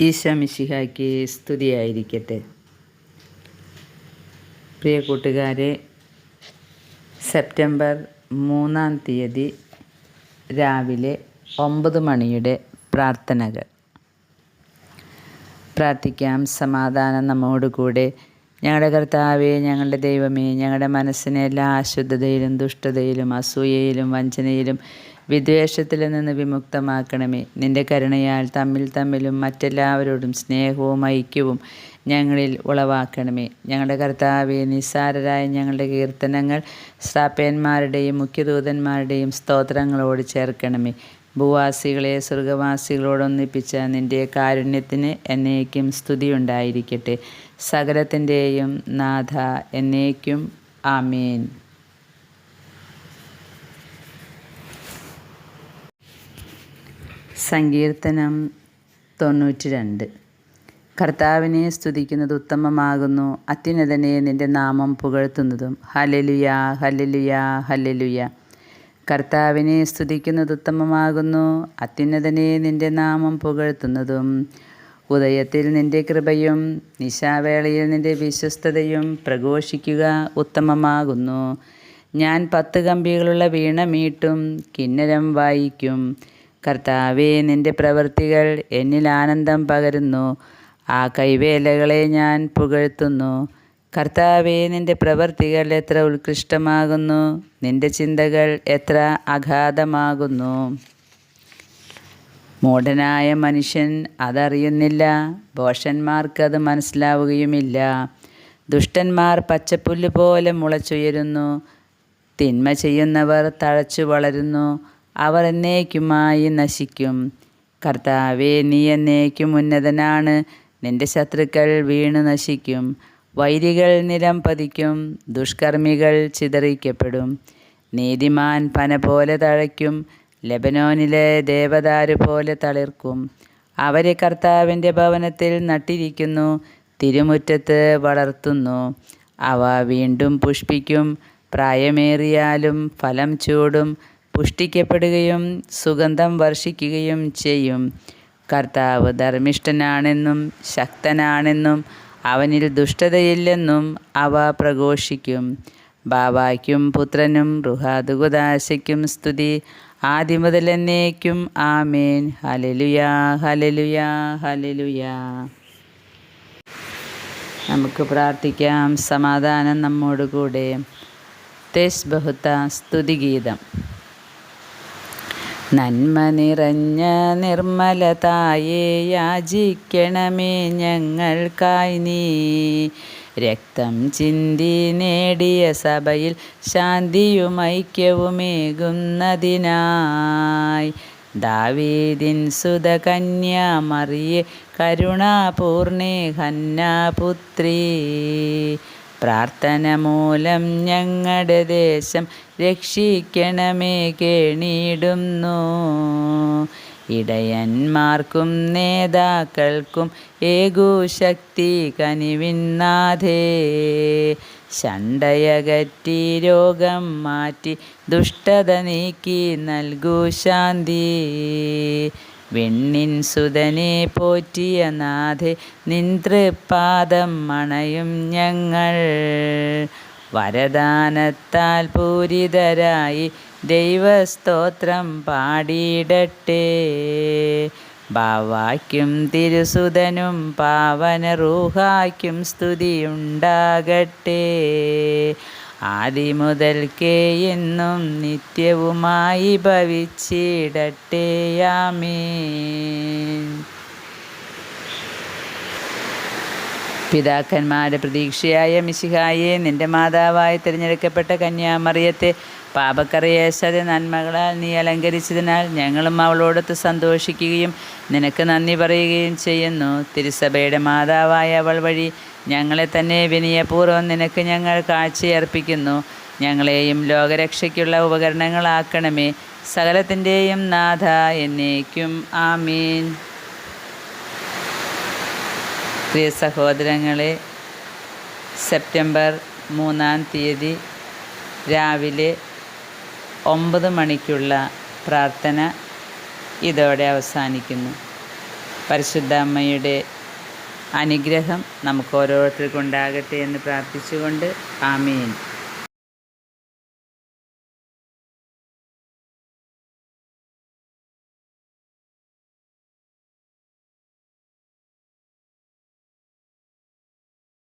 ഈശോമിശിഹായ്ക്ക് സ്തുതിയായിരിക്കട്ടെ. പ്രിയ കൂട്ടുകാരെ സെപ്റ്റംബർ മൂന്നാം തീയതി രാവിലെ ഒമ്പത് മണിയുടെ പ്രാർത്ഥനകൾ. പ്രാർത്ഥിക്കാം സമാധാനം നമ്മോടുകൂടെ. ഞങ്ങളുടെ കർത്താവേ ഞങ്ങളുടെ ദൈവമേ ഞങ്ങളുടെ മനസ്സിനെ എല്ലാ അശുദ്ധതയിലും ദുഷ്ടതയിലും അസൂയയിലും വഞ്ചനയിലും വിദ്വേഷത്തിൽ നിന്ന് വിമുക്തമാക്കണമേ. നിന്റെ കരുണയാൽ തമ്മിൽ തമ്മിലും മറ്റെല്ലാവരോടും സ്നേഹവും ഐക്യവും ഞങ്ങളിൽ ഉളവാക്കണമേ. ഞങ്ങളുടെ കർത്താവെ നിസ്സാരരായ ഞങ്ങളുടെ കീർത്തനങ്ങൾ സ്ഥാപ്യന്മാരുടെയും മുഖ്യദൂതന്മാരുടെയും സ്തോത്രങ്ങളോട് ചേർക്കണമേ. ഭൂവാസികളെ സ്വർഗവാസികളോടൊന്നിപ്പിച്ച നിന്റെ കാരുണ്യത്തിന് എന്നേക്കും സ്തുതിയുണ്ടായിരിക്കട്ടെ. സകലത്തിന്റെയും നാഥ എന്നേക്കും. ആമേൻ. സങ്കീർത്തനം തൊണ്ണൂറ്റി രണ്ട് കർത്താവിനെ സ്തുതിക്കുന്നത് ഉത്തമമാകുന്നു. അത്യുന്നതനെ നിന്റെ നാമം പുകഴ്ത്തുന്നതും. ഹലലുയ ഹലലുയ ഹലലുയ കർത്താവിനെ സ്തുതിക്കുന്നത് ഉത്തമമാകുന്നു. അത്യുന്നതനെ നിന്റെ നാമം പുകഴ്ത്തുന്നതും. ഉദയത്തിൽ നിന്റെ കൃപയും നിശാവേളയിൽ നിന്റെ വിശ്വസ്തതയും പ്രഘോഷിക്കുക ഉത്തമമാകുന്നു. ഞാൻ പത്ത് കമ്പികളുള്ള വീണ മീട്ടും കിന്നരം വായിക്കും. കർത്താവേ നിന്റെ പ്രവൃത്തികൾ എന്നിൽ ആനന്ദം പകരുന്നു. ആ കൈവേലകളെ ഞാൻ പുകഴ്ത്തുന്നു. കർത്താവേ നിന്റെ പ്രവൃത്തികൾ എത്ര ഉത്കൃഷ്ടമാകുന്നു. നിന്റെ ചിന്തകൾ എത്ര അഗാധമാകുന്നു. മൂഢനായ മനുഷ്യൻ അതറിയുന്നില്ല. ഭോഷന്മാർക്കത് മനസ്സിലാവുകയുമില്ല. ദുഷ്ടന്മാർ പച്ചപ്പുല്ല് പോലെ മുളച്ചുയരുന്നു. തിന്മ ചെയ്യുന്നവർ തഴച്ചു വളരുന്നു അവർ എന്നേക്കുമായി നശിക്കും. കർത്താവേ നീ എന്നേക്കും ഉന്നതനാണ്. നിന്റെ ശത്രുക്കൾ വീണു നശിക്കും. വൈരികൾ നിലം പതിക്കും. ദുഷ്കർമ്മികൾ ചിതറിക്കപ്പെടും. നീതിമാൻ പന പോലെ തഴയ്ക്കും. ലബനോനിലെ ദേവദാരു പോലെ തളിർക്കും. അവരെ കർത്താവിന്റെ ഭവനത്തിൽ നട്ടിരിക്കുന്നു. തിരുമുറ്റത്ത് വളർത്തുന്നു. അവ വീണ്ടും പുഷ്പിക്കും. പ്രായമേറിയാലും ഫലം ചൂടും. പുഷ്ടിക്കപ്പെടുകയും സുഗന്ധം വർഷിക്കുകയും ചെയ്യും. കർത്താവ് ധർമ്മിഷ്ഠനാണെന്നും ശക്തനാണെന്നും അവനിൽ ദുഷ്ടതയില്ലെന്നും അവ പ്രഘോഷിക്കും. ബാബായ്ക്കും പുത്രനും റുഹാദുഗുദാശയ്ക്കും സ്തുതി. ആദ്യം മുതൽ എന്നേക്കും ആമേൻ. ഹലലുയാ ഹലലുയാ ഹലലുയാ നമുക്ക് പ്രാർത്ഥിക്കാം. സമാധാനം നമ്മോടുകൂടെ. തെസ് ബഹുത്ത സ്തുതിഗീതം നന്മ നിറഞ്ഞ നിർമ്മലതായെ യാചിക്കണമേ ഞങ്ങൾക്കായി നീ. രക്തം ചിന്തി നേടിയ സഭയിൽ ശാന്തിയും ഐക്യവുമേകുന്നതിനായി ദാവീദിൻ സുത കന്യാമറിയെ കരുണാപൂർണേ ഹന്നാപുത്രി. പ്രാർത്ഥന മൂലം ഞങ്ങളുടെ ദേശം രക്ഷിക്കണമേ കേണിടുന്നു ഇടയന്മാർക്കും നേതാക്കൾക്കും ഏകുശക്തി കനിവിന്നാഥേ ശണ്ടയകറ്റി രോഗം മാറ്റി ദുഷ്ടത നീക്കി നൽകൂ ശാന്തി. വെണ്ണിൻ സുതനെ പോറ്റിയ നാഥെ നിന്ദ്രപാദം മണയും ഞങ്ങൾ. വരദാനത്താൽ പൂരിതരായി ദൈവസ്തോത്രം പാടിയിടട്ടെ. ബാവായ്ക്കും തിരുസുതനും പാവന റൂഹായ്ക്കും സ്തുതിയുണ്ടാകട്ടെ. ആദിമുതൽക്കേ എന്നും നിത്യവുമായി ഭവിച്ചിടട്ടെ ആമേൻ. പിതാക്കന്മാരുടെ പ്രതീക്ഷയായ മിശിഹായെ നിന്റെ മാതാവായി തിരഞ്ഞെടുക്കപ്പെട്ട കന്യാമറിയത്തെ പാപക്കറിയേശത നന്മകളാൽ നീ അലങ്കരിച്ചതിനാൽ ഞങ്ങളും അവളോടൊത്ത് സന്തോഷിക്കുകയും നിനക്ക് നന്ദി പറയുകയും ചെയ്യുന്നു. തിരുസഭയുടെ മാതാവായ അവൾ വഴി ഞങ്ങളെ തന്നെ വിനയപൂർവം നിനക്ക് ഞങ്ങൾ കാഴ്ചയർപ്പിക്കുന്നു. ഞങ്ങളെയും ലോകരക്ഷയ്ക്കുള്ള ഉപകരണങ്ങളാക്കണമേ. സകലത്തിന്റെയും നാഥ എന്നേക്കും. ആമീൻ. പ്രിയ സഹോദരങ്ങളെ സെപ്റ്റംബർ മൂന്നാം തീയതി രാവിലെ ഒമ്പത് മണിക്കുള്ള പ്രാർത്ഥന ഇതോടെ അവസാനിക്കുന്നു. പരിശുദ്ധ അമ്മയുടെ അനുഗ്രഹം നമുക്ക് ഓരോരുത്തർക്കും ഉണ്ടാകട്ടെ എന്ന് പ്രാർത്ഥിച്ചുകൊണ്ട് ആമീൻ.